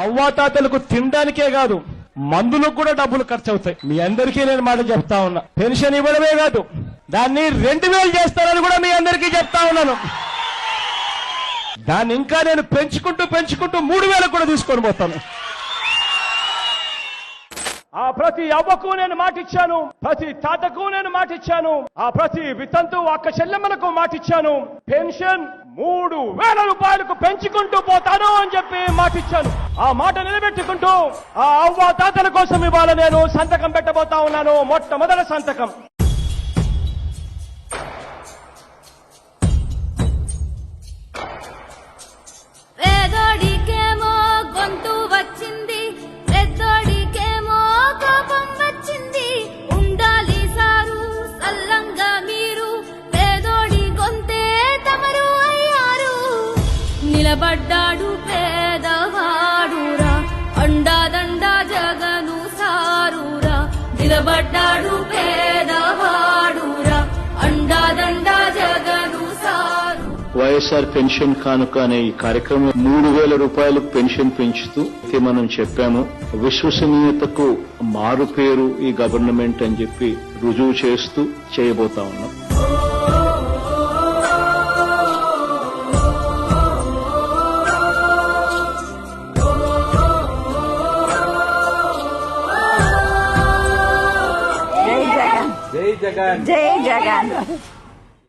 అవ్వాతాతలకు తినడానికే కాదు మందులకు కూడా డబ్బులు ఖర్చు అవుతాయి మీ అందరికీ నేను మాట చెప్తా ఉన్నా. పెన్షన్ ఇవ్వడమే కాదు దాన్ని రెండు వేలు చేస్తానని కూడా మీ అందరికీ చెప్తా ఉన్నాను. దాన్ని ఇంకా నేను పెంచుకుంటూ పెంచుకుంటూ మూడు వేలకు కూడా తీసుకొని పోతాను. ఆ ప్రతి అవ్వకు నేను మాటిచ్చాను ప్రతి తాతకు నేను మాటిచ్చాను ఆ ప్రతి వితంతు అక్క చెల్లెమ్మలకు మాటిచ్చాను. పెన్షన్ మూడు వేల రూపాయలకు పెంచుకుంటూ పోతాను అని చెప్పి మాటిచ్చాను. ఆ మాట నిలబెట్టుకుంటూ ఆ అవ్వ తాతల కోసం ఇవాళ నేను సంతకం పెట్టబోతా ఉన్నాను మొట్టమొదటి సంతకం. పేదోడికేమో నిలబడ్డాడు పేదవాడురా. అండాదండా జగను సారురా. నిలబడ్డాడు పేదవాడురా. అండాదండా జగను సారు. వైఎస్ఆర్ పెన్షన్ కానుక అనే ఈ కార్యక్రమం మూడు వేల రూపాయలకు పెన్షన్ పెంచుతూ అయితే మనం చెప్పాము. విశ్వసనీయతకు మారు పేరు ఈ గవర్నమెంట్ అని చెప్పి రుజువు చేస్తూ చేయబోతా ఉన్నాం. జై జగన్. జై జగన్.